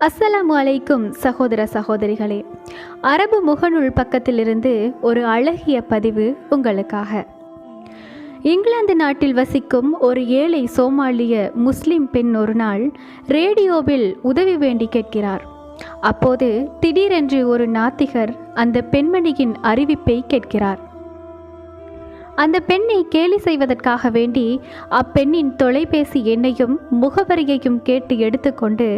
அஸ்ஸலாமு அலைக்கும் சகோதர சகோதரிகளே. அரபு முகநூல் பக்கத்திலிருந்து ஒரு அழகிய பதிவு உங்களுக்காக. இங்கிலாந்து நாட்டில் வசிக்கும் ஒரு ஏழை சோமாலிய முஸ்லிம் பெண் ஒரு நாள் ரேடியோவில் உதவி வேண்டி கேட்கிறார். அப்போது திடீரென்று ஒரு நாத்திகர் அந்த பெண்மணியின் அறிவிப்பை கேட்கிறார். அந்த பெண்ணை கேலி செய்வதற்காக வேண்டி அப்பெண்ணின் தொலைபேசி எண்ணையும் முகவரியையும் கேட்டு எடுத்துக்கொண்டு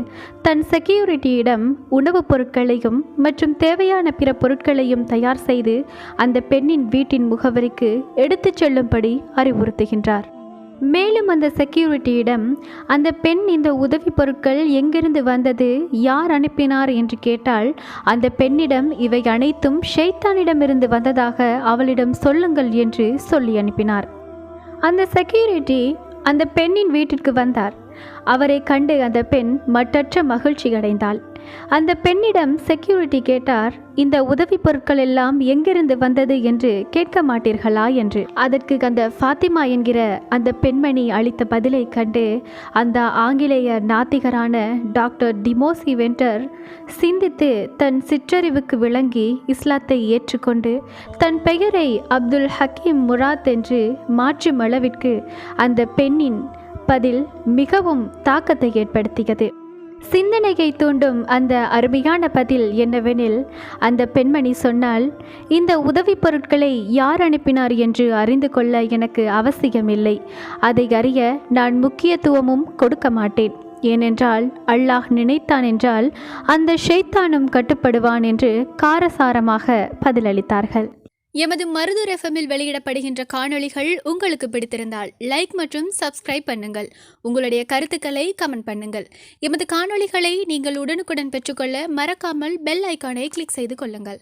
தன் செக்யூரிட்டியிடம் உணவுப் பொருட்களையும் மற்றும் தேவையான பிற பொருட்களையும் தயார் செய்து அந்த பெண்ணின் வீட்டின் முகவரிக்கு எடுத்துச் செல்லும்படி அறிவுறுத்துகின்றார். மேலும் அந்த செக்யூரிட்டியிடம் அந்த பெண் இந்த உதவி பொருட்கள் எங்கிருந்து வந்தது? யார் அனுப்பினார்? என்று கேட்டால் அந்த பெண்ணிடம் இவை அனைத்தும் ஷைத்தானிடமிருந்து வந்ததாக அவளிடம் சொல்லுங்கள் என்று சொல்லி அனுப்பினார். அந்த செக்யூரிட்டி அந்த பெண்ணின் வீட்டிற்கு வந்தார். அவரை கண்டு அந்த பெண் மட்டற்ற மகிழ்ச்சி அடைந்தாள் அந்த பெண்ணிடம் செக்யூரிட்டி கேட்டார் இந்த உதவி பொருட்கள் எல்லாம் எங்கிருந்து வந்தது என்று கேட்க மாட்டீர்களா? என்று. அதற்கு அந்த ஃபாத்திமா என்கிற அந்த பெண்மணி அளித்த பதிலை கண்டு அந்த ஆங்கிலேய நாத்திகரான டாக்டர் டிமோசி வென்டர் சிந்தித்து தன் சிற்றறிவுக்கு விளங்கி இஸ்லாத்தை ஏற்றுக்கொண்டு தன் பெயரை அப்துல் ஹக்கீம் முராத் என்று மாற்றும் அளவிற்கு அந்த பெண்ணின் பதில் மிகவும் தாக்கத்தை ஏற்படுத்தியது. சிந்தனையை தூண்டும் அந்த அருமையான பதில் என்னவெனில் அந்த பெண்மணி சொன்னால் இந்த உதவிப் பொருட்களை யார் அனுப்பினார் என்று அறிந்து கொள்ள எனக்கு அவசியமில்லை. அதை அறிய நான் முக்கியத்துவமும் கொடுக்க மாட்டேன். ஏனென்றால் அல்லாஹ் நினைத்தான் என்றால் அந்த ஷைத்தானும் கட்டுப்படுவான் என்று காரசாரமாக பதிலளித்தார்கள். எமது மருதூர் எஃப்எம்மில் வெளியிடப்படுகின்ற காணொளிகள் உங்களுக்கு பிடித்திருந்தால் லைக் மற்றும் சப்ஸ்கிரைப் பண்ணுங்கள். உங்களுடைய கருத்துக்களை கமெண்ட் பண்ணுங்கள். எமது காணொளிகளை நீங்கள் உடனுக்குடன் பெற்றுக்கொள்ள மறக்காமல் பெல் ஐக்கானை கிளிக் செய்து கொள்ளுங்கள்.